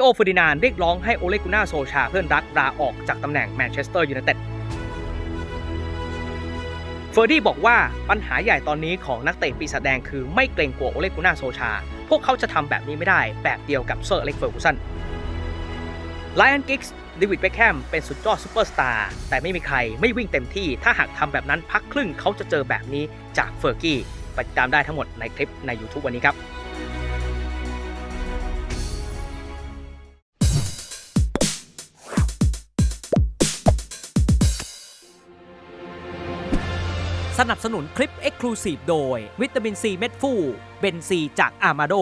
โอเฟอร์ดินานเรียกร้องให้โอเลกุน่าโซชาเพื่อนรักลาออกจากตำแหน่งแมนเชสเตอร์ยูไนเต็ดเฟอร์ดี้บอกว่าปัญหาใหญ่ตอนนี้ของนักเตะปีศาจแดงคือไม่เกรงกลัวโอเลกุน่าโซชา พวกเขาจะทำแบบนี้ไม่ได้แบบเดียวกับเซอร์อเล็กเฟอร์กูสันไลออนกิกส์เดวิดเบคแฮมเป็นสุดยอดซูเปอร์สตาร์แต่ไม่มีใครไม่วิ่งเต็มที่ ถ้าหากทำแบบนั้นพักครึ่งเขาจะเจอแบบนี้จากเฟอร์กี้ไปติดตามได้ทั้งหมดในคลิปใน YouTube วันนี้ครับ สนับสนุนคลิป Exclusive โดย วิตามินซีเม็ดฟูเบนซีจากอามาโด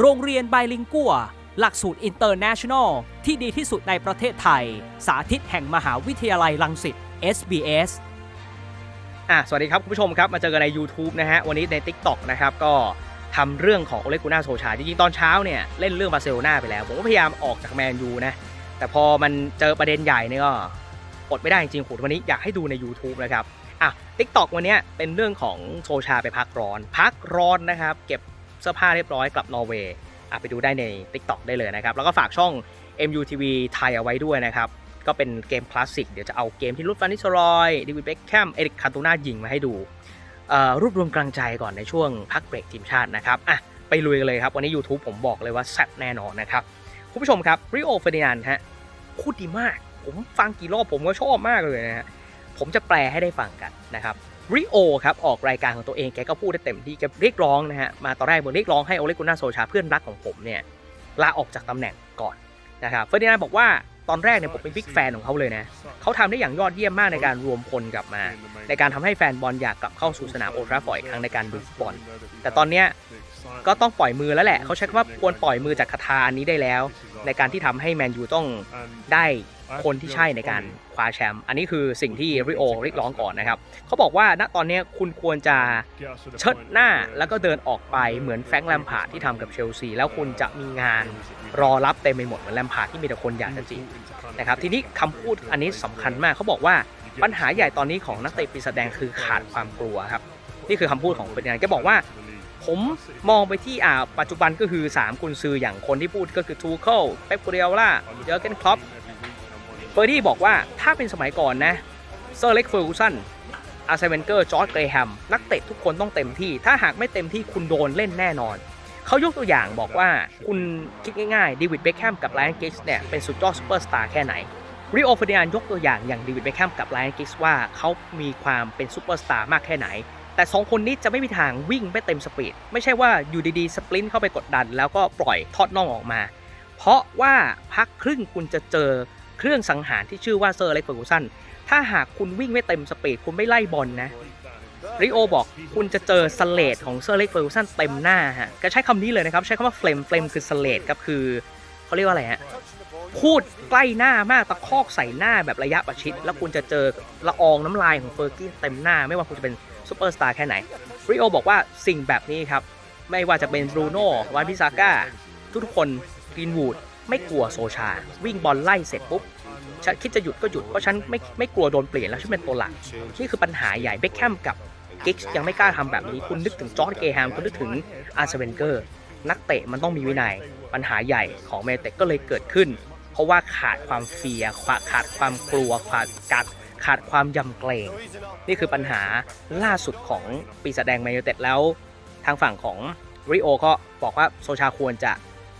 โรงเรียนไบลิงกัว หลักสูตรอินเตอร์เนชั่นแนลที่ดีที่สุดในประเทศไทย สาธิตแห่งมหาวิทยาลัยลังสิต SBS อะสวัสดีครับ คุณผู้ชมครับ มาเจอกันใน YouTube นะฮะ วันนี้ใน TikTok นะครับ ก็ทำเรื่องของโอเลกุน่าโซชาจริงๆ ตอนเช้าเนี่ย เล่นเรื่องบาร์เซโลนาไปแล้ว ผมก็พยายามออกจากแมนยูนะ แต่พอมันเจอประเด็นใหญ่เนี่ยก็อดไม่ได้จริงๆโหวันนี้อยากให้ดูใน YouTube นะครับ อะ TikTok วันนี้เป็นเรื่องของโซชาไปพักร้อน พักร้อนนะครับ เก็บเสื้อผ้าเรียบร้อยกลับนอร์เวย์อะไปดูได้ใน TikTok ได้เลยนะครับ แล้วก็ฝากช่อง MUTV ไทยเอาไว้ด้วยนะครับ ก็เป็นเกมคลาสสิก เดี๋ยวจะเอาเกมที่รุดฟันนิสรอยดิวิดเบคแคมเอริกคาตูน่ายิงมาให้ดูเอ่อรวบรวมกำลังใจก่อนในช่วงพักเบรกทีมชาตินะครับอะไปลุยกันเลยครับ วันนี้ YouTube ผมบอกเลยว่าแซ่บแน่นอนนะครับคุณผู้ชมครับริโอเฟอร์ดินานฮะพูดดีมาก ผมฟังกี่รอบผมก็ชอบมากเลยนะฮะ ผมจะแปลให้ได้ฟังกันนะครับริโอครับออกรายการของตัวเองแกก็พูดได้เต็มที่แกเรียกร้องนะฮะมาตอนแรกเหมือนเรียกร้องให้โอเลกุน่าโซชาเพื่อนรักของผมเนี่ยลาออกจากตำแหน่งก่อนนะครับเฟอร์ดินานด์บอกว่าตอนแรกเนี่ยผมเป็นบิ๊กแฟนของเขาเลยนะเขาทำได้อย่างยอดเยี่ยมมากในการรวมพลกลับมา ในการทำให้แฟนบอลอยากกลับเข้าสู่สนามโอทราฟฟอร์ดอีกครั้งในการดูฟุตบอลแต่ตอนเนี้ยก็ต้องปล่อยมือแล้วแหละเขาใช้คำว่าควรปล่อยมือจากคาถาอันนี้ได้แล้ว ในการที่ทำให้แมนยูต้อง ได้คนที่ใช่ในการคว้าแชมป์ อันนี้คือสิ่งที่ริโอเรียกร้องก่อนนะครับ เขาบอกว่าณตอนนี้คุณควรจะเชิดหน้าแล้วก็เดินออกไปเหมือนแฟรงค์แลมพาร์ดที่ทำกับเชลซี แล้วคุณจะมีงานรอรับเต็มไปหมดเหมือนแลมพาร์ดที่มีแต่คนอยากจะจีบนะครับทีนี้คำพูดอันนี้สำคัญมากเขาบอกว่าปัญหาใหญ่ตอนนี้ของนักเตะปีศาจแดงคือขาดความกลัวครับนี่คือคำพูดของเฟรดินานด์แกบอกว่า ผมมองไปที่อ่าปัจจุบันก็คือ 3 กุนซืออย่างคนที่พูดก็คือทูเคิลเป๊ปกูเรียล่าเยอร์เกนคล็อปเฟอร์ดี้บอกว่าถ้าเป็นสมัยก่อนนะเซอร์เล็กเฟอร์กูสันอาร์เซเวนเกอร์จอร์จเกรแฮมนักเตะทุกคนต้องเต็มที่ ถ้าหากไม่เต็มที่คุณโดนเล่นแน่นอน เขายกตัวอย่างบอกว่าคุณคิดง่ายๆดีวิดเบคแฮมกับไลออนกิส์เนี่ยเป็นสุดยอดซูเปอร์สตาร์แค่ไหนริโอเฟอร์ดินานยกตัวอย่างอย่างดีวิดเบคแฮมกับไลออนกิส์ว่าเขามีความเป็นซูเปอร์สตาร์มากแค่ไหน แต่ 2 คนนี้จะไม่มีทางวิ่งไม่เต็มสปีด ไม่ใช่ว่าอยู่ดีๆ สปรินต์เข้าไปกดดัน แล้วก็ปล่อยทอดน่องออกมา เพราะว่าพักครึ่งคุณจะเจอเครื่องสังหารที่ชื่อว่าเซอร์เล็กเฟอร์กูสันถ้าหากคุณวิ่งไม่เต็มสปีดคุณไม่ไล่บอลนะริโอบอกคุณจะเจอสเลดของเซอร์เล็กเฟอร์กูสันเต็มหน้าฮะก็ใช้คำนี้เลยนะครับ ใช้คำว่าเฟลมเฟลมคือสเลดครับคือเขาเรียกว่าอะไรฮะพูดใกล้หน้ามากตะคอกใส่หน้าแบบระยะประชิด แล้วคุณจะเจอละอองน้ำลายของเฟอร์กี้เต็มหน้า ไม่ว่าคุณจะเป็น ซูเปอร์สตาร์แค่ไหนริโอบอกว่าสิ่งแบบนี้ครับ ไม่ว่าจะเป็นบรูโน่วานพิซาก้า ทุกๆคนกรีนวูดไม่กลัวโซชา วิ่งบอลไล่เสร็จปุ๊บฉันคิดจะหยุดก็หยุด เพราะฉันไม่ไม่กลัวโดนเปลี่ยนแล้วฉันเป็นตัวหลัก นี่คือปัญหาใหญ่เบคแฮมกับกิกส์ยังไม่กล้าทำแบบนี้ คุณนึกถึงจอร์ดเกแฮมคุณนึกถึงอาร์เซเวนเกอร์ นักเตะมันต้องมีวินัย ปัญหาใหญ่ของเมเตก็เลยเกิดขึ้น เพราะว่าขาดความเฟียขาดความกลัวขาดกัด ขาดความยำเกรง นี่คือปัญหาล่าสุดของปีศาจแดงแมนยูเต็ดแล้วทางฝั่งของริโอก็บอกว่าโซชาควรจะ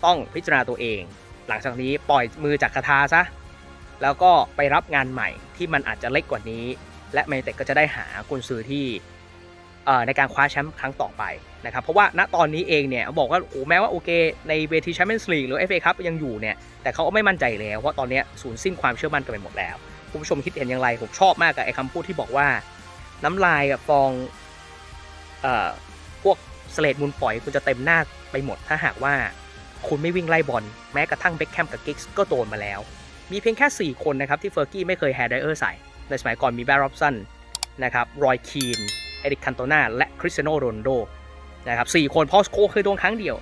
ต้องพิจารณาตัวเอง หลังจากนี้ปล่อยมือจากคาทาซะ แล้วก็ไปรับงานใหม่ที่มันอาจจะเล็กกว่านี้ และแมนยูเต็ดก็จะได้หากุนซือที่ในการคว้าแชมป์ครั้งต่อไปนะครับ เพราะว่าณตอนนี้เองเนี่ยบอกว่าโอ้แม้ว่าโอเค ในเวทีแชมเปี้ยนส์ลีกหรือ FA ครับยังอยู่เนี่ยแต่เขาก็ไม่มั่นใจแล้วเพราะตอนนี้สูญสิ้นความเชื่อมั่นกันไปหมดแล้ว คุณผู้ชมคิดเห็นอย่างไร ผมชอบมากกับไอ้คำพูดที่บอกว่า น้ำลายกับฟองเอ่อพวกสเลดมูลฝอยคุณจะเต็มหน้าไปหมด ถ้าหากว่าคุณไม่วิ่งไล่บอลแม้กระทั่งเบ็คแฮมกับกิกส์ก็โดนมาแล้ว มีเพียงแค่ 4 คนนะครับที่เฟอร์กี้ไม่เคยแฮร์ไดเออร์ใส่ในสมัยก่อนมีแบร์ร็อบสันนะครับรอยคีนเอริกคันโตนาและคริสเตียโนโรนโดนะครับสี่คนพอสโคเคยโดนครั้งเดียว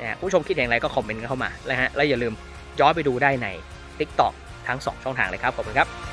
นะฮะผู้ชมคิดอย่างไรก็คอมเมนต์กันเข้ามานะฮะและอย่าลืมย้อนไปดูได้ใน TikTok ทั้ง 2 ช่องทางเลยครับ ขอบคุณครับ